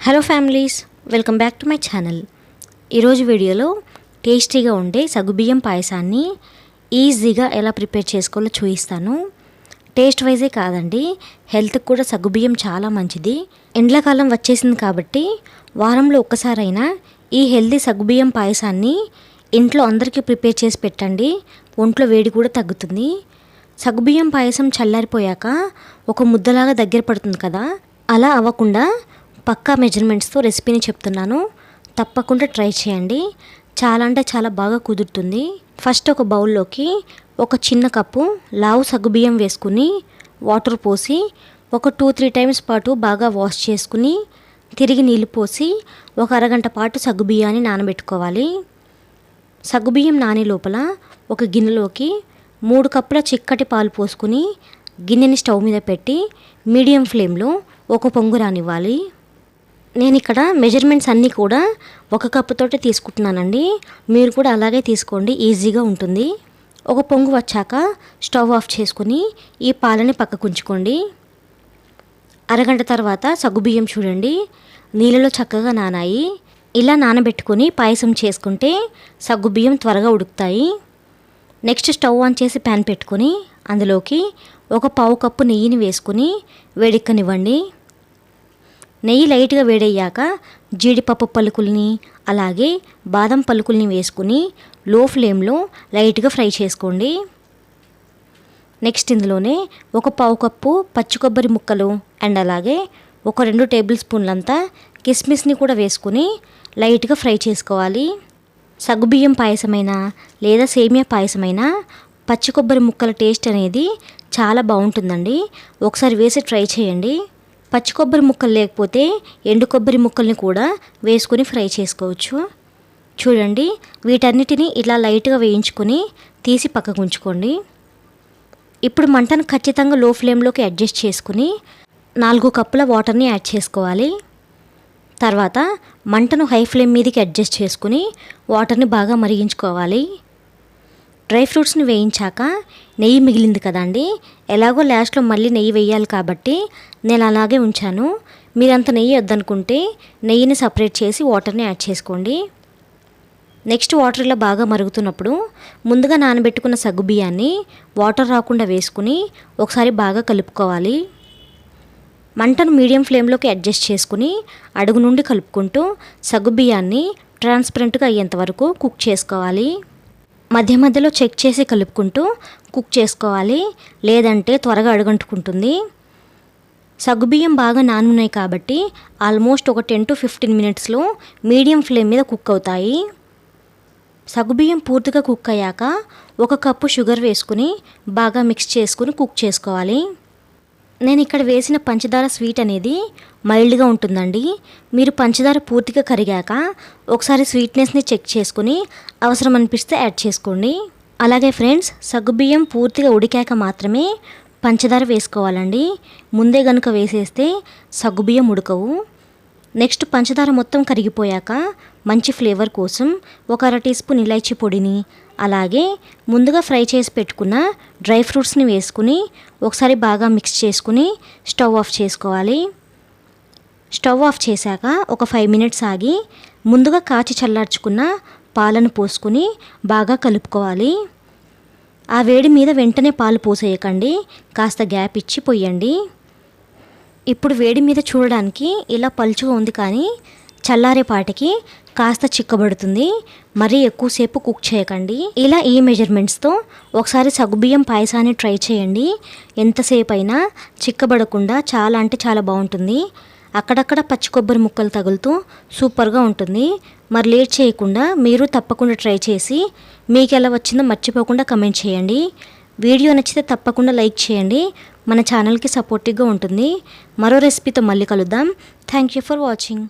Hello families welcome back to my channel ఈరోజు వీడియోలో టేస్టీగా ఉండే సగ్గుబియ్యం పాయసాన్ని ఈజీగా ఎలా ప్రిపేర్ చేసుకోవాలో చూపిస్తాను. టేస్ట్ వైజే కాదండి. హెల్త్కి కూడా సగ్గుబియ్యం చాలా మంచిది. ఎండ్లకాలం వచ్చేసింది కాబట్టి వారంలో ఒక్కసారైనా ఈ హెల్తీ సగ్గుబియ్యం పాయసాన్ని ఇంట్లో అందరికీ ప్రిపేర్ చేసి పెట్టండి. ఒంట్లో వేడి కూడా తగ్గుతుంది. సగ్గుబియ్యం పాయసం చల్లారిపోయాక ఒక ముద్దలాగా దగ్గర పడుతుంది కదా? అలా అవ్వకుండా పక్కా మెజర్మెంట్స్తో రెసిపీని చెప్తున్నాను. తప్పకుండా ట్రై చేయండి. చాలా అంటే చాలా బాగా కుదురుతుంది. ఫస్ట్ ఒక బౌల్లోకి ఒక చిన్న కప్పు లావు సగ్గుబియ్యం వేసుకుని వాటర్ పోసి ఒక టూ త్రీ టైమ్స్ పాటు బాగా వాష్ చేసుకుని తిరిగి నీళ్ళు పోసి ఒక అరగంట పాటు సగ్గుబియ్యాన్ని నానబెట్టుకోవాలి. సగ్గుబియ్యం నానే లోపల ఒక గిన్నెలోకి మూడు కప్పుల చిక్కటి పాలు పోసుకుని గిన్నెని స్టవ్ మీద పెట్టి మీడియం ఫ్లేమ్లో ఒక పొంగు రానివ్వాలి. నేను ఇక్కడ మెజర్మెంట్స్ అన్నీ కూడా ఒక కప్పుతోటే తీసుకుంటున్నానండి. మీరు కూడా అలాగే తీసుకోండి ఈజీగా ఉంటుంది. ఒక పొంగు వచ్చాక స్టవ్ ఆఫ్ చేసుకుని ఈ పాలని పక్కకు ఉంచుకోండి. అరగంట తర్వాత సగ్గుబియ్యం చూడండి. నీళ్ళలో చక్కగా నానాయి. ఇలా నానబెట్టుకొని పాయసం చేసుకుంటే సగ్గుబియ్యం త్వరగా ఉడుకుతాయి. నెక్స్ట్ స్టవ్ ఆన్ చేసి ప్యాన్ పెట్టుకొని అందులోకి ఒక పావు కప్పు నెయ్యిని వేసుకుని వేడెక్కనివ్వండి. నెయ్యి లైట్గా వేడయ్యాక జీడిపప్పు పలుకుల్ని అలాగే బాదం పలుకుల్ని వేసుకుని లో ఫ్లేమ్లో లైట్గా ఫ్రై చేసుకోండి. నెక్స్ట్ ఇందులోనే ఒక పావు కప్పు పచ్చి కొబ్బరి ముక్కలు అండ్ అలాగే ఒక రెండు టేబుల్ స్పూన్లంతా కిస్మిస్ని కూడా వేసుకుని లైట్గా ఫ్రై చేసుకోవాలి. సగ్గుబియ్యం పాయసమైనా లేదా సేమియా పాయసమైనా పచ్చి కొబ్బరి ముక్కల టేస్ట్ అనేది చాలా బాగుంటుందండి. ఒకసారి వేసి ట్రై చేయండి. పచ్చి కొబ్బరి ముక్కలు లేకపోతే ఎండు కొబ్బరి ముక్కల్ని కూడా వేసుకుని ఫ్రై చేసుకోవచ్చు. చూడండి వీటన్నిటిని ఇలా లైట్గా వేయించుకొని తీసి పక్కకు ఉంచుకోండి. ఇప్పుడు మంటను ఖచ్చితంగా లో ఫ్లేమ్లోకి అడ్జస్ట్ చేసుకుని నాలుగు కప్పుల వాటర్ని యాడ్ చేసుకోవాలి. తర్వాత మంటను హై ఫ్లేమ్ మీదకి అడ్జస్ట్ చేసుకుని వాటర్ని బాగా మరిగించుకోవాలి. డ్రై ఫ్రూట్స్ని వేయించాక నెయ్యి మిగిలింది కదండి ఎలాగో లాస్ట్లో మళ్ళీ నెయ్యి వేయాలి కాబట్టి నేను అలాగే ఉంచాను. మీరంత నెయ్యి వద్దనుకుంటే నెయ్యిని సపరేట్ చేసి వాటర్ని యాడ్ చేసుకోండి. నెక్స్ట్ వాటర్ ఇలా బాగా మరుగుతున్నప్పుడు ముందుగా నానబెట్టుకున్న సగ్గు బియ్యాన్ని వాటర్ రాకుండా వేసుకుని ఒకసారి బాగా కలుపుకోవాలి. మంటను మీడియం ఫ్లేమ్లోకి అడ్జస్ట్ చేసుకుని అడుగు నుండి కలుపుకుంటూ సగ్గు బియ్యాన్ని ట్రాన్స్పరెంట్గా అయ్యేంత వరకు కుక్ చేసుకోవాలి. మధ్య మధ్యలో చెక్ చేసి కలుపుకుంటూ కుక్ చేసుకోవాలి. లేదంటే త్వరగా అడుగంటుకుంటుంది. సగ్గుబియ్యం బాగా నానున్నాయి కాబట్టి ఆల్మోస్ట్ ఒక టెన్ టు ఫిఫ్టీన్ మినిట్స్లో మీడియం ఫ్లేమ్ మీద కుక్ అవుతాయి. సగ్గుబియ్యం పూర్తిగా కుక్ అయ్యాక ఒక కప్పు షుగర్ వేసుకుని బాగా మిక్స్ చేసుకుని కుక్ చేసుకోవాలి. నేను ఇక్కడ వేసిన పంచదార స్వీట్ అనేది మైల్డ్గా ఉంటుందండి. మీరు పంచదార పూర్తిగా కరిగాక ఒకసారి స్వీట్నెస్ని చెక్ చేసుకుని అవసరం అనిపిస్తే యాడ్ చేసుకోండి. అలాగే ఫ్రెండ్స్ సగ్గుబియ్యం పూర్తిగా ఉడికాక మాత్రమే పంచదార వేసుకోవాలండి. ముందే గనుక వేసేస్తే సగ్గుబియ్యం ఉడకవు. నెక్స్ట్ పంచదార మొత్తం కరిగిపోయాక మంచి ఫ్లేవర్ కోసం ఒక అర టీ స్పూన్ ఇలాచీ పొడిని అలాగే ముందుగా ఫ్రై చేసి పెట్టుకున్న డ్రై ఫ్రూట్స్ని వేసుకుని ఒకసారి బాగా మిక్స్ చేసుకుని స్టవ్ ఆఫ్ చేసుకోవాలి. స్టవ్ ఆఫ్ చేశాక ఒక ఫైవ్ మినిట్స్ ఆగి ముందుగా కాచి చల్లార్చుకున్న పాలను పోసుకుని బాగా కలుపుకోవాలి. ఆ వేడి మీద వెంటనే పాలు పోసేయకండి కాస్త గ్యాప్ ఇచ్చి పొయ్యండి. ఇప్పుడు వేడి మీద చూడడానికి ఇలా పలుచుగా ఉంది కానీ చల్లారేపాటికి కాస్త చిక్కబడుతుంది. మరీ ఎక్కువసేపు కుక్ చేయకండి. ఇలా ఈ మెజర్మెంట్స్తో ఒకసారి సగ్గుబియ్యం పాయసాన్ని ట్రై చేయండి. ఎంతసేపు అయినా చిక్కబడకుండా చాలా అంటే చాలా బాగుంటుంది. అక్కడక్కడ పచ్చి కొబ్బరి ముక్కలు తగులుతూ సూపర్గా ఉంటుంది. మరి లేట్ చేయకుండా మీరు తప్పకుండా ట్రై చేసి మీకు ఎలా వచ్చిందో మర్చిపోకుండా కమెంట్ చేయండి. వీడియో నచ్చితే తప్పకుండా లైక్ చేయండి. మన ఛానల్కి సపోర్టివ్గా ఉంటుంది. మరో రెసిపీతో మళ్ళీ కలుద్దాం. Thank you for watching